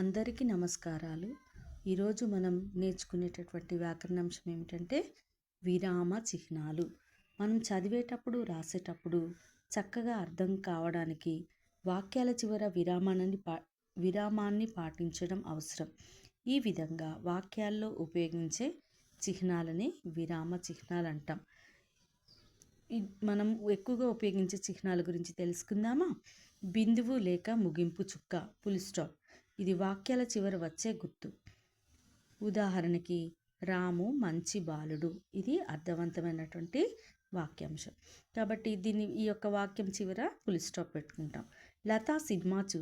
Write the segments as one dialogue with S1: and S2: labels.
S1: అందరికీ నమస్కారాలు. ఈరోజు మనం నేర్చుకునేటటువంటి వ్యాకరణాంశం ఏమిటంటే విరామ చిహ్నాలు. మనం చదివేటప్పుడు రాసేటప్పుడు చక్కగా అర్థం కావడానికి వాక్యాల చివర విరామాన్ని పా విరామాన్ని పాటించడం అవసరం. ఈ విధంగా వాక్యాల్లో ఉపయోగించే చిహ్నాలని విరామ చిహ్నాలు అంటాం మనం ఎక్కువగా ఉపయోగించే చిహ్నాల గురించి తెలుసుకుందామా? బిందువు లేక ముగింపు చుక్క ఫుల్ స్టాప్ ఇది వాక్యాల చివర వచ్చే గుర్తు. ఉదాహరణకి రాము మంచి బాలుడు. ఇది అర్థవంతమైనటువంటి వాక్యాంశం. కాబట్టి దీన్ని ఈ యొక్క వాక్యం చివర పులి స్టాప్ పెట్టుకుంటాం. లతా సినిమా చూ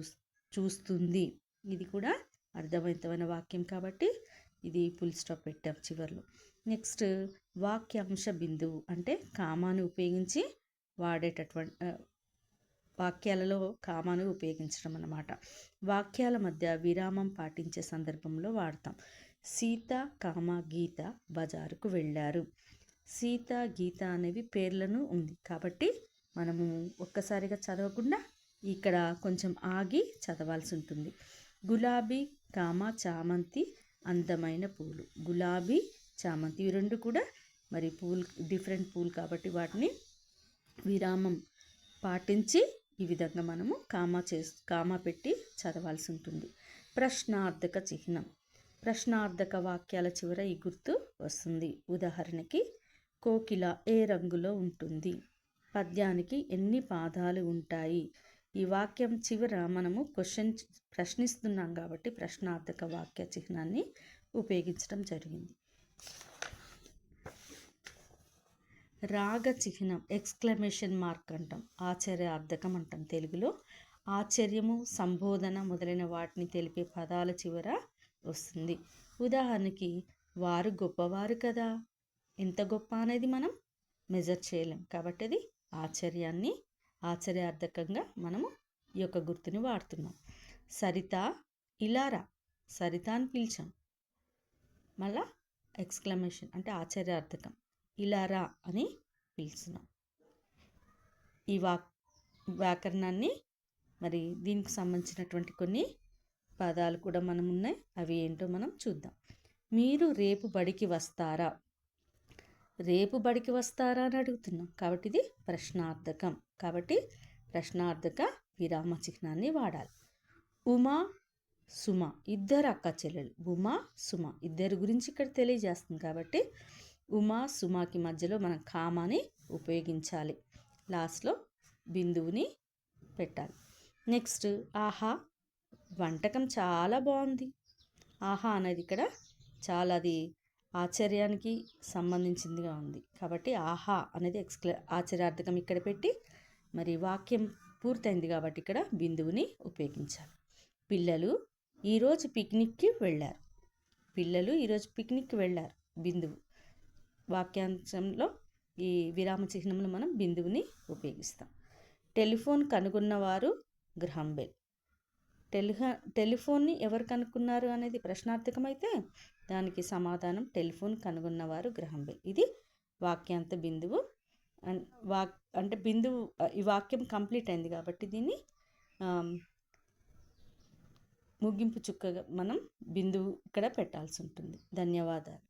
S1: చూస్తుంది. ఇది కూడా అర్థవంతమైన వాక్యం కాబట్టి ఇది పులి స్టాప్ పెట్టాం చివరిలో. నెక్స్ట్ వాక్యాంశ బిందువు అంటే కామాను ఉపయోగించి వాడేటటువంటి వాక్యాలలో కామాను ఉపయోగించడం అన్నమాట. వాక్యాల మధ్య విరామం పాటించే సందర్భంలో వాడతాం. సీత కామ గీత బజారుకు వెళ్ళారు. సీత గీత అనేవి పేర్లను ఉంది. కాబట్టి మనము ఒక్కసారిగా చదవకుండా ఇక్కడ కొంచెం ఆగి చదవాల్సి ఉంటుంది. గులాబీ కామ చామంతి అందమైన పూలు. గులాబీ చామంతి ఇవి రెండు కూడా మరి పూలు డిఫరెంట్ పూలు కాబట్టి వాటిని విరామం పాటించి ఈ విధంగా మనము కామా చే కామా పెట్టి చదవాల్సి ఉంటుంది ప్రశ్నార్థక చిహ్నం. ప్రశ్నార్థక వాక్యాల చివర ఈ గుర్తు వస్తుంది. ఉదాహరణకి కోకిల ఏ రంగులో ఉంటుంది? పద్యానికి ఎన్ని పాదాలు ఉంటాయి? ఈ వాక్యం చివర మనము క్వశ్చన్ ప్రశ్నిస్తున్నాం కాబట్టి ప్రశ్నార్థక వాక్య చిహ్నాన్ని ఉపయోగించడం జరిగింది. రాగ చిహ్నం ఎక్స్క్లమేషన్ మార్క్ అంటాం. ఆశ్చర్యార్థకం అంటాం తెలుగులో. ఆశ్చర్యము సంబోధన మొదలైన వాటిని తెలిపే పదాల చివర వస్తుంది. ఉదాహరణకి వారు గొప్పవారు కదా. ఎంత గొప్ప అనేది మనం మెజర్ చేయలేం కాబట్టి అది ఆశ్చర్యాన్ని ఆశ్చర్యార్థకంగా మనము ఈ యొక్క గుర్తుని వాడుతున్నాం. సరిత ఇలారా? సరిత అని పిలిచాం. మళ్ళా ఎక్స్క్లమేషన్ అంటే ఆశ్చర్యార్థకం. ఇలా రా అని పిలిచినాం ఈ వాక్ వ్యాకరణాన్ని మరి దీనికి సంబంధించినటువంటి కొన్ని పదాలు కూడా మనం ఉన్నాయి. అవి ఏంటో మనం చూద్దాం. మీరు రేపు బడికి వస్తారా? రేపు బడికి వస్తారా అని అడుగుతున్నాం. కాబట్టి ఇది ప్రశ్నార్థకం. కాబట్టి ప్రశ్నార్థక విరామ చిహ్నాన్ని వాడాలి. ఉమా సుమ ఇద్దరు అక్క చెల్లెలు. ఉమా సుమ ఇద్దరు గురించి ఇక్కడ తెలియజేస్తుంది. కాబట్టి ఉమా సుమాకి మధ్యలో మనం కామాని ఉపయోగించాలి. లాస్ట్లో బిందువుని పెట్టాలి. నెక్స్ట్ ఆహా వంటకం చాలా బాగుంది. ఆహా అనేది ఇక్కడ చాలా అది ఆశ్చర్యానికి సంబంధించిందిగా ఉంది. కాబట్టి ఆహా అనేది ఎక్స్క్ల ఆశ్చర్యార్థకం ఇక్కడ పెట్టి మరి వాక్యం పూర్తయింది కాబట్టి ఇక్కడ బిందువుని ఉపయోగించాలి. పిల్లలు ఈరోజు పిక్నిక్కి వెళ్ళారు. పిల్లలు ఈరోజు పిక్నిక్కి వెళ్ళారు. బిందువు. వాక్యాంశంలో ఈ విరామ చిహ్నంలో మనం బిందువుని ఉపయోగిస్తాం. Telephone కనుగొన్నవారు Graham Bell. టెలిహా టెలిఫోన్ని ఎవరు కనుక్కున్నారు అనేది ప్రశ్నార్థకమైతే దానికి సమాధానం టెలిఫోన్ కనుగొన్నవారు గ్రహం బెల్. ఇది వాక్యాంత బిందువు. వాక్ అంటే బిందువు ఈ వాక్యం కంప్లీట్ అయింది కాబట్టి దీన్ని ముగింపు చుక్కగా మనం బిందువు ఇక్కడ పెట్టాల్సి ఉంటుంది. ధన్యవాదాలు.